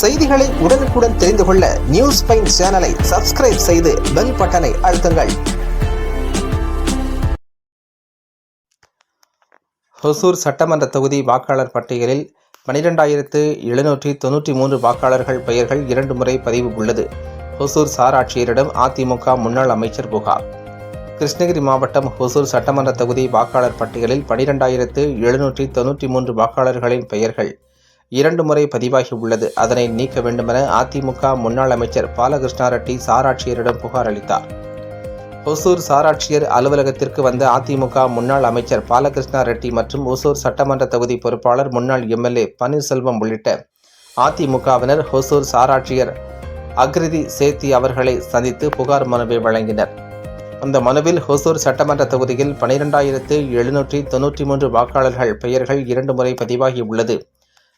செய்திகளை உடனுக்குடன் தெரிந்து கொள்ள நியூஸ் பைன் சேனலை சப்ஸ்கிரைப் செய்து பெல் பட்டனை அழுத்துங்கள். ஹொசூர் சட்டமன்ற தொகுதி வாக்காளர் பட்டியலில் பனிரெண்டாயிரத்து எழுநூற்றி தொன்னூற்றி மூன்று வாக்காளர்கள் பெயர்கள் இரண்டு முறை பதிவு உள்ளது. ஹொசூர் சார் ஆட்சியரிடம் அதிமுக முன்னாள் அமைச்சர் புகார். கிருஷ்ணகிரி மாவட்டம் ஹொசூர் சட்டமன்ற தொகுதி வாக்காளர் பட்டியலில் பனிரெண்டாயிரத்து எழுநூற்றி தொன்னூற்றி மூன்று வாக்காளர்களின் பெயர்கள் இரண்டு முறை பதிவாகி உள்ளது. அதனை நீக்க வேண்டுமென அதிமுக முன்னாள் அமைச்சர் பாலகிருஷ்ணா ரெட்டி சாராட்சியரிடம் புகார் அளித்தார். ஒசூர் சாராட்சியர் அலுவலகத்திற்கு வந்த அதிமுக முன்னாள் அமைச்சர் பாலகிருஷ்ணா ரெட்டி மற்றும் ஒசூர் சட்டமன்ற தொகுதி பொறுப்பாளர் முன்னாள் எம்எல்ஏ பன்னீர்செல்வம் உள்ளிட்ட அதிமுகவினர் ஹொசூர் சாராட்சியர் அக்ரிதி சேத்தி அவர்களை சந்தித்து புகார் மனுவை வழங்கினர். அந்த மனுவில் ஹொசூர் சட்டமன்ற தொகுதியில் பனிரெண்டாயிரத்து எழுநூற்றி தொன்னூற்றி மூன்று வாக்காளர்கள் பெயர்கள் இரண்டு முறை பதிவாகி உள்ளது.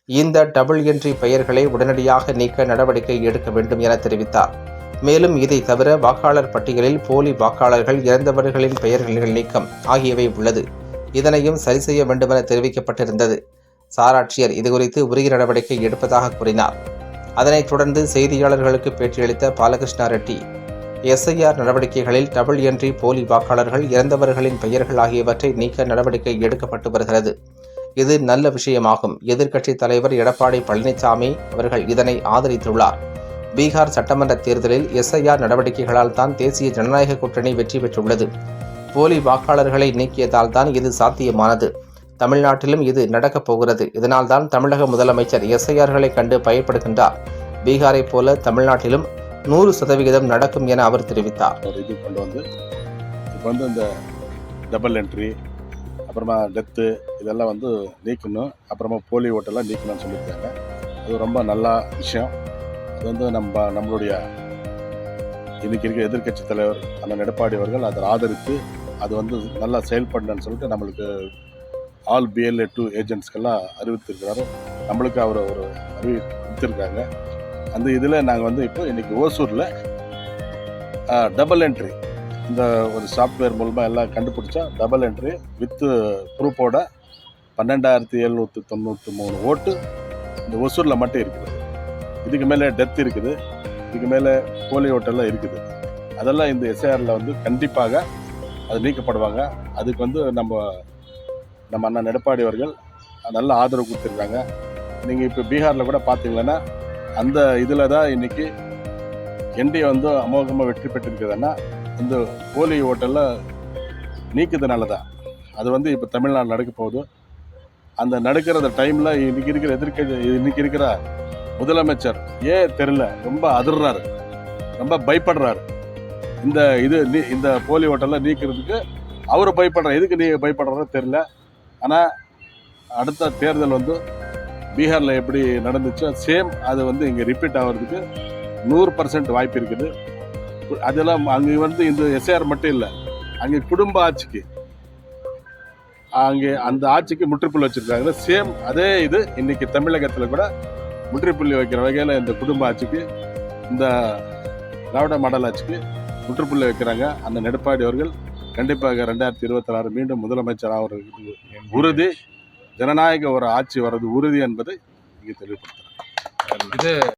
இந்த டபுள் என்ட்ரி பெயர்களை உடனடியாக நீக்க நடவடிக்கை எடுக்க வேண்டும் என தெரிவித்தார். மேலும் இதை தவிர வாக்காளர் பட்டியலில் போலி வாக்காளர்கள் இறந்தவர்களின் பெயர்கள் நீக்கம் ஆகியவை உள்ளது. இதனையும் சரி செய்ய வேண்டுமென தெரிவிக்கப்பட்டிருந்தது. சாராட்சியர் இதுகுறித்து உரிய நடவடிக்கை எடுப்பதாக கூறினார். அதனைத் தொடர்ந்து செய்தியாளர்களுக்கு பேட்டியளித்த Balakrishna Reddy S I R நடவடிக்கைகளில் டபுள் என்ட்ரி போலி வாக்காளர்கள் இறந்தவர்களின் பெயர்கள் ஆகியவற்றை நீக்க நடவடிக்கை எடுக்கப்பட்டு வருகிறது. இது நல்ல விஷயமாகும். எதிர்க்கட்சித் தலைவர் எடப்பாடி பழனிசாமி அவர்கள் இதனை ஆதரித்துள்ளார். பீகார் சட்டமன்ற தேர்தலில் எஸ்ஐஆர் நடவடிக்கைகளால் தான் தேசிய ஜனநாயக கூட்டணி வெற்றி பெற்றுள்ளது. போலி வாக்காளர்களை நீக்கியதால் தான் இது சாத்தியமானது. தமிழ்நாட்டிலும் இது நடக்கப் போகிறது. இதனால்தான் தமிழக முதலமைச்சர் எஸ்ஐஆர்களை கண்டு பயப்படுகின்றார். பீகாரைப் போல தமிழ்நாட்டிலும் நூறு சதவிகிதம் நடக்கும் என அவர் தெரிவித்தார். இது கொண்டு வந்து இப்போ வந்து இந்த டபுள் என்ட்ரி அப்புறமா டெத்து இதெல்லாம் வந்து நீக்கணும். அப்புறமா போலி ஓட்டெல்லாம் நீக்கணும்னு சொல்லியிருக்காங்க. அது ரொம்ப நல்ல விஷயம். அது வந்து நம்ம நம்மளுடைய இன்னைக்கு இருக்கிற எதிர்க்கட்சி தலைவர் அண்ணன் எடப்பாடி அவர்கள் அதை ஆதரித்து அது வந்து நல்லா செயல்படணும்னு சொல்லிட்டு நம்மளுக்கு all B L A two ஏஜென்ட்ஸ்க்கெல்லாம் அறிவித்திருக்கிறாரு. நம்மளுக்கு அவர் ஒரு அறிவித்திருக்காங்க அந்த இதில் நாங்கள் வந்து இப்போ இன்னைக்கு ஓசூரில் டபுள் என்ட்ரி இந்த ஒரு சாஃப்ட்வேர் மூலமாக எல்லாம் கண்டுபிடிச்சா டபுள் என்ட்ரி வித்து ப்ரூஃபோட பன்னெண்டாயிரத்தி எழுநூற்றி தொண்ணூற்றி மூணு ஓட்டு இந்த ஒசூரில் மட்டும் இருக்குது. இதுக்கு மேலே டெத் இருக்குது. இதுக்கு மேலே போலி ஓட்டெல்லாம் இருக்குது. அதெல்லாம் இந்த எஸ்ஐஆரில் வந்து கண்டிப்பாக அது நீக்கப்படுவாங்க. அதுக்கு வந்து நம்ம நம்ம அண்ணன் எடப்பாடி அவர்கள் நல்ல ஆதரவு கொடுத்துருக்காங்க. நீங்கள் இப்போ பீகாரில் கூட பார்த்தீங்கன்னா அந்த இதில் தான் இன்றைக்கி என்டிஏ வந்து அமோகமாக வெற்றி பெற்றிருக்குதுன்னா இந்த போலி ஓட்டெல்லாம் நீக்குறதுனால தான் அது வந்து இப்போ தமிழ்நாடு நடக்க போகுது. அந்த நடக்கிற அந்த டைமில் இன்னைக்கு இருக்கிற எதிர்க்க இன்னைக்கு இருக்கிற முதலமைச்சர் ஏன் தெரில ரொம்ப அதிர்றாரு. ரொம்ப பயப்படுறாரு. இந்த இது நீ- இந்த போலி ஓட்டெல்லாம் நீக்கிறதுக்கு அவர் பயப்படுறார் எதுக்கு நீ பயப்படுறாரோ தெரில ஆனால் அடுத்த தேர்தல் வந்து பீகாரில் எப்படி நடந்துச்சோ சேம் அது வந்து இங்கே ரிப்பீட் ஆகிறதுக்கு நூறு பர்சன்ட் வாய்ப்பு இருக்குது. அதெல்லாம் அங்கே வந்து இந்த எஸ்ஆர் மட்டும் இல்லை. அங்கே குடும்ப ஆட்சிக்கு. அங்கே அந்த ஆட்சிக்கு முற்றுப்புள்ளி வச்சுருக்காங்க. சேம் அதே இது இன்னைக்கு தமிழகத்தில் கூட முற்றுப்புள்ளி வைக்கிற வகையில் இந்த குடும்ப ஆட்சிக்கு இந்த திராவிட மாடல் ஆட்சிக்கு முற்றுப்புள்ளி வைக்கிறாங்க. அந்த நெடுப்பாடி அவர்கள் கண்டிப்பாக ரெண்டாயிரத்தி இருபத்தி ஆறு மீண்டும் முதலமைச்சர் ஆகிறது உறுதி. ஜனநாயக ஒரு ஆட்சி வர்றது உறுதி என்பதை இங்கே தெளிவுபடுத்துகிறேன் இது